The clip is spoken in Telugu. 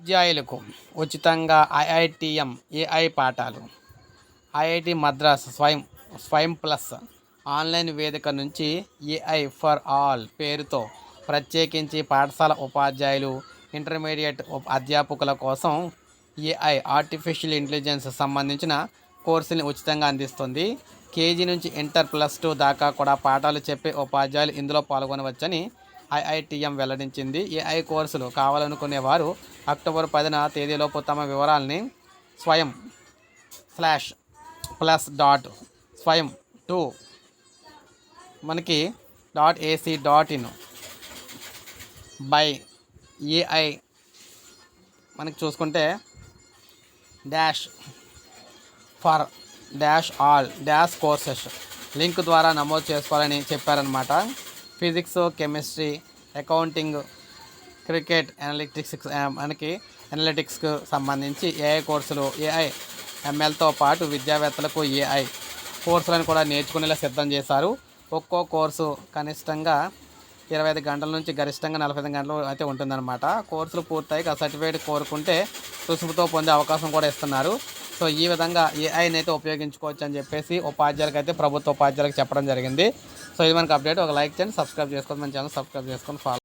ఉపాధ్యాయులకు ఉచితంగా ఐఐటిఎం ఏఐ పాఠాలు IIT Madras Swayam Swayam plus online వేదిక నుంచి ఏఐ ఫర్ ఆల్ పేరుతో ప్రత్యేకించి పాఠశాల ఉపాధ్యాయులు ఇంటర్మీడియట్ ఉప- అధ్యాపకుల కోసం ఏఐ ఆర్టిఫిషియల్ ఇంటెలిజెన్స్ సంబంధించిన కోర్సుని ఉచితంగా అందిస్తుంది. కేజీ నుంచి ఇంటర్ ప్లస్ టూ దాకా కూడా పాఠాలు చెప్పే ఉపాధ్యాయులు ఇందులో పాల్గొనవచ్చని ఐఐటిఎం వెల్లడించింది. ఏఐ కోర్సులు కావాలనుకునే వారు అక్టోబర్ పదిన తేదీలోపు తమ వివరాలని Swayam slash plus dot Swayam two మనకి dot AC dot in by AI మనకి చూసుకుంటే dash for dash all dash courses link ద్వారా నమోదు చేసుకోవాలని చెప్పారనమాట physics chemistry accounting cricket analytics మనకి అనలిటిక్స్కు సంబంధించి ఏఐ కోర్సులు ఏఐ ఎంఎల్తో పాటు విద్యావేత్తలకు ఏఐ కోర్సులను కూడా నేర్చుకునేలా సిద్ధం చేశారు. ఒక్కో కోర్సు కనిష్టంగా ఇరవై ఐదు గంటల నుంచి గరిష్టంగా నలభై ఐదు గంటలు అయితే ఉంటుందన్నమాట. కోర్సులు పూర్తయి సర్టిఫికేట్ కోరుకుంటే రుసుముతో పొందే అవకాశం కూడా ఇస్తున్నారు. సో ఈ విధంగా ఏఐని అయితే ఉపయోగించుకోవచ్చు అని చెప్పేసి ఉపాధ్యాయులకు అయితే ప్రభుత్వ ఉపాధ్యాయులకు చెప్పడం జరిగింది. సో ఇది మనకి అప్డేట్ ఒక లైక్ చేయండి సబ్స్క్రైబ్ చేసుకోండి మన ఛానల్ సబ్స్క్రైబ్ చేసుకొని ఫాలో